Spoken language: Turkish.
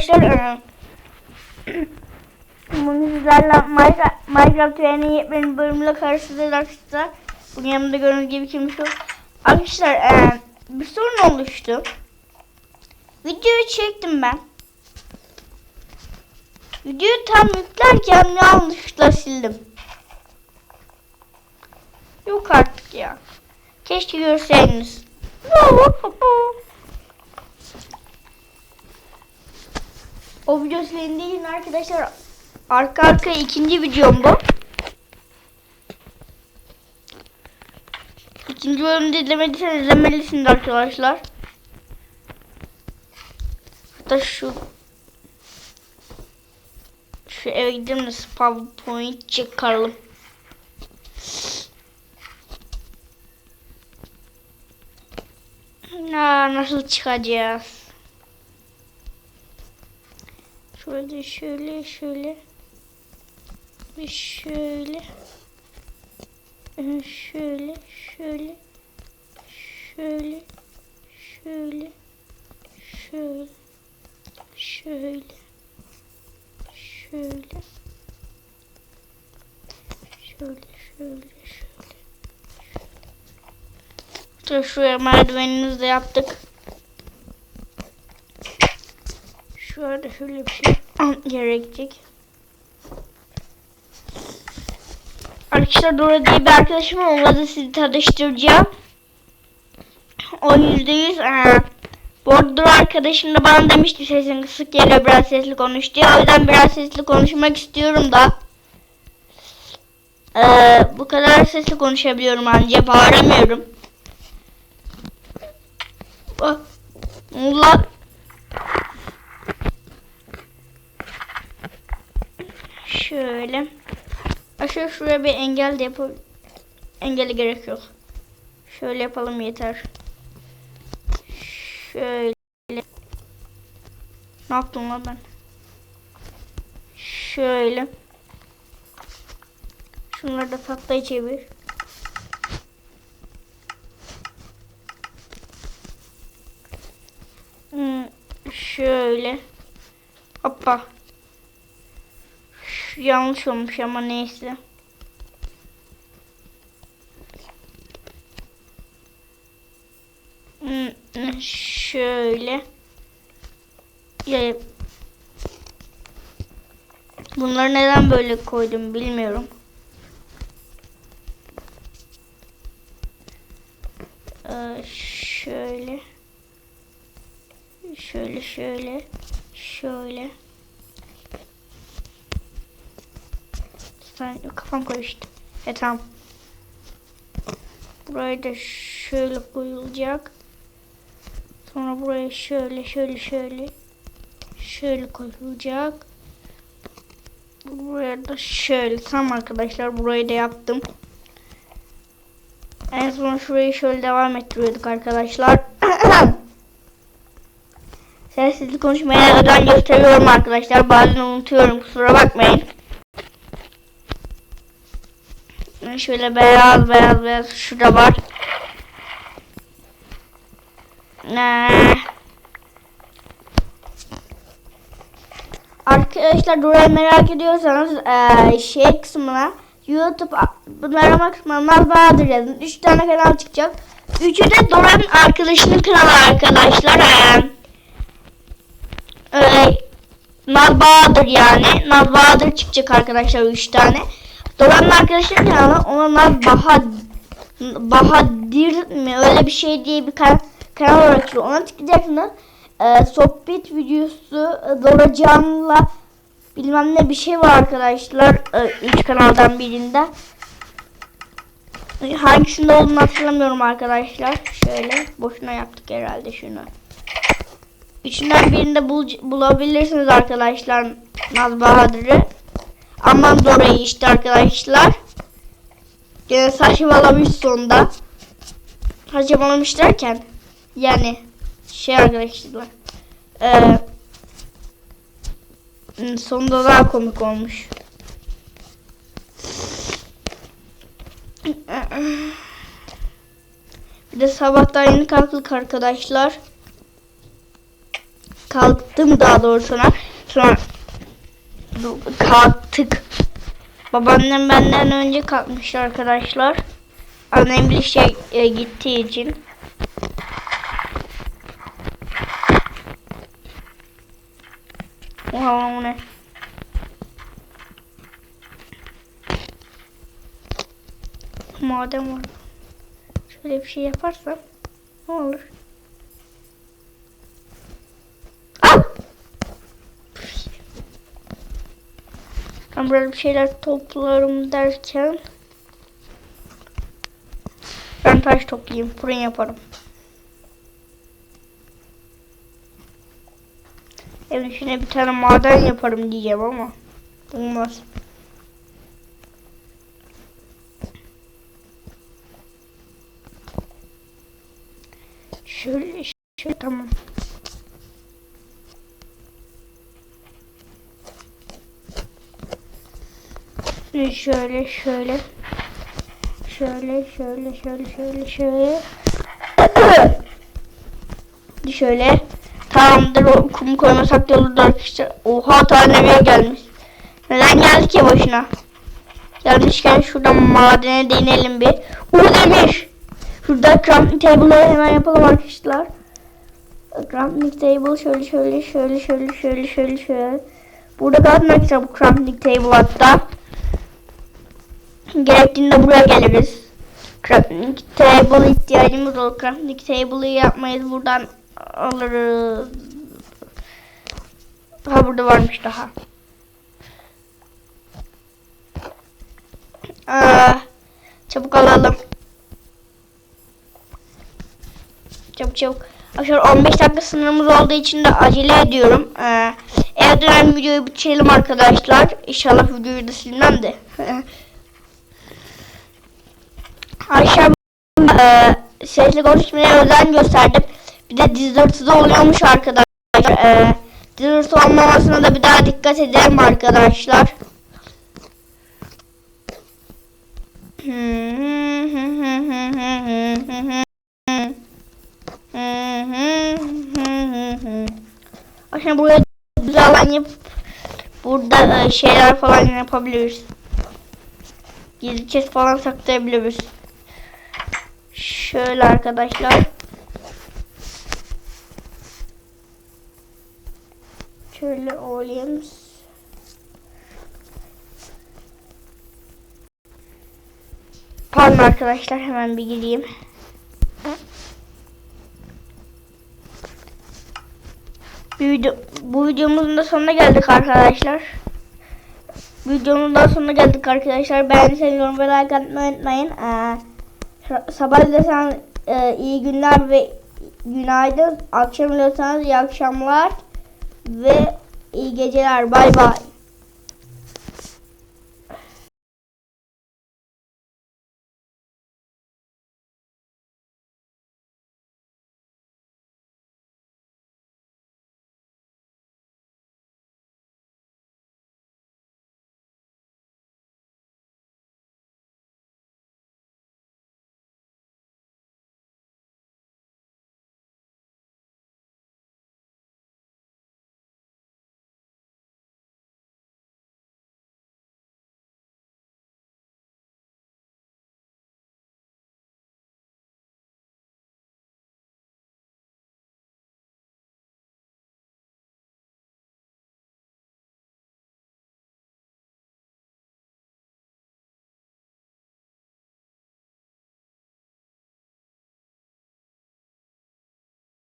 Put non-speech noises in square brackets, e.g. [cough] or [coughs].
arkadaşlar e, [clears throat] bunu sizlerle Minecraft, Minecraft yeni yepyeni bölümüyle karşınızdayız arkadaşlar. Bugün yanımda gördüğünüz gibi kimmiş yok. Arkadaşlar e, bir sorun oluştu. Videoyu çektim ben. Videoyu tam yüklerken yanlışlıkla sildim. Yok artık ya. Keşke görseydiniz. O video için arkadaşlar arka arka ikinci videom bu. İkinci bölümde izlemediyseniz izlemelisiniz arkadaşlar. Hatta şu şu eve gidelim de spawn point çıkaralım. Na, nasıl çıkacağız? Şöyle şöyle şöyle. Bir şöyle. Şöyle şöyle. Şöyle şöyle. Şöyle şöyle. Şöyle. Şöyle şöyle şöyle. Dur şuraya merdivenimizi de yaptık. Şurada şöyle bir şey gerekecek. Arkadaşlar Dora diye bir arkadaşım var. Onunla da sizi tanıştıracağım. O yüzde yüz. eee, Bu arkadaşım da bana demişti sesin kısık geliyor biraz sesli konuş diye. O yüzden biraz sesli konuşmak istiyorum da. Eee, bu kadar sesli konuşabiliyorum ancak bağıramıyorum. Ah, Allah. Şöyle. Aşağı şuraya bir engel de yapalım. Engeli gerek yok. Şöyle yapalım yeter. Şöyle. Ne yaptım lan ben? Şöyle. Şunları da tahtaya çevir. Hmm, şöyle. Hoppa. Şu yanlış olmuş ama neyse. Hmm, şöyle. Ya, bunları neden böyle koydum bilmiyorum. Ee, şöyle. Şöyle şöyle. Şöyle. Sen kafam karıştı. E tamam. Buraya da şöyle koyulacak. Sonra buraya şöyle şöyle şöyle şöyle koyulacak. Buraya da şöyle. Tamam arkadaşlar burayı da yaptım. En son şurayı şöyle devam ettiriyorduk arkadaşlar. [coughs] Sessizli konuşmaya özen gösteriyorum arkadaşlar. Bazen unutuyorum kusura bakmayın. Şöyle beyaz beyaz beyaz şurada var. Ne? Arkadaşlar burayı merak ediyorsanız eee, şey kısmına YouTube bunları arama kısmına Bahadır yazın. 3 tane kanal çıkacak. Üçü de Dora'nın arkadaşının kanalı arkadaşlar. Eee, Öyle Naz Bahadır yani. Naz Bahadır çıkacak arkadaşlar 3 tane. Dora'nın arkadaşının kanalı ona Naz Bahad Bahadır mi öyle bir şey diye bir kan kanal çıkıyor. Ona tıklayacaksınız. Ee, sohbet videosu e, Dora Can'la bilmem ne bir şey var arkadaşlar. Ee, üç kanaldan birinde. Hangisinde olduğunu hatırlamıyorum arkadaşlar. Şöyle boşuna yaptık herhalde şunu. Üçünden birinde bul bulabilirsiniz arkadaşlar Naz Bahadır'ı. Aman Dora'yı işte arkadaşlar. Gene saçmalamış sonunda. Saçmalamış derken yani şey arkadaşlar. Ee, sonunda daha komik olmuş. Bir de sabahtan yeni kalktık arkadaşlar. Kalktım daha doğrusu sonra. Sonra kalktık. Babaannem benden önce kalkmıştı arkadaşlar. Annem bir işe e, gittiği için. Oha o ne? Madem var. Şöyle bir şey yaparsam ne olur? Ben böyle bir şeyler toplarım derken ben taş toplayayım, fırın yaparım. Evin içine bir tane maden yaparım diyeceğim ama olmaz. Şöyle, şöyle tamam. Şöyle şöyle. Şöyle şöyle şöyle şöyle şöyle. Şöyle. Tamamdır o kum koymasak da olurdu arkadaşlar. Oha tane gelmiş. Neden geldik ya boşuna? Gelmişken şuradan madene değinelim bir. Uru demiş şurada crafting table'ı hemen yapalım arkadaşlar. Crafting table şöyle şöyle şöyle şöyle şöyle şöyle. Şöyle burada kalsın arkadaşlar bu crafting table hatta Gerektiğinde buraya geliriz. Crafting table ihtiyacımız olur. Crafting table'ı yapmayız. Buradan alırız. Ha burada varmış daha. Aa, çabuk alalım. Çabuk çabuk. Arkadaşlar 15 dakika sınırımız olduğu için de acele ediyorum. Ee, eğer dönem videoyu bitirelim arkadaşlar. İnşallah videoyu da silmem de. [laughs] Ayşe e, sesli konuşmaya özen gösterdim. Bir de dizlersiz oluyormuş arkadaşlar. E, dizlersiz olmamasına da bir daha dikkat edelim arkadaşlar. Şimdi buraya güzel alan yapıp burada e, şeyler falan yapabiliriz. Gizli chest falan saklayabiliriz. Şöyle arkadaşlar. Şöyle olayım. Pardon arkadaşlar hemen bir video, bu videomuzun da sonuna geldik arkadaşlar. Videomuzun da sonuna geldik arkadaşlar. Beğendiyseniz yorum ve like atmayı unutmayın. Ee, sabah desen e, iyi günler ve günaydın. Akşam diyorsanız iyi akşamlar ve iyi geceler. Bay bay.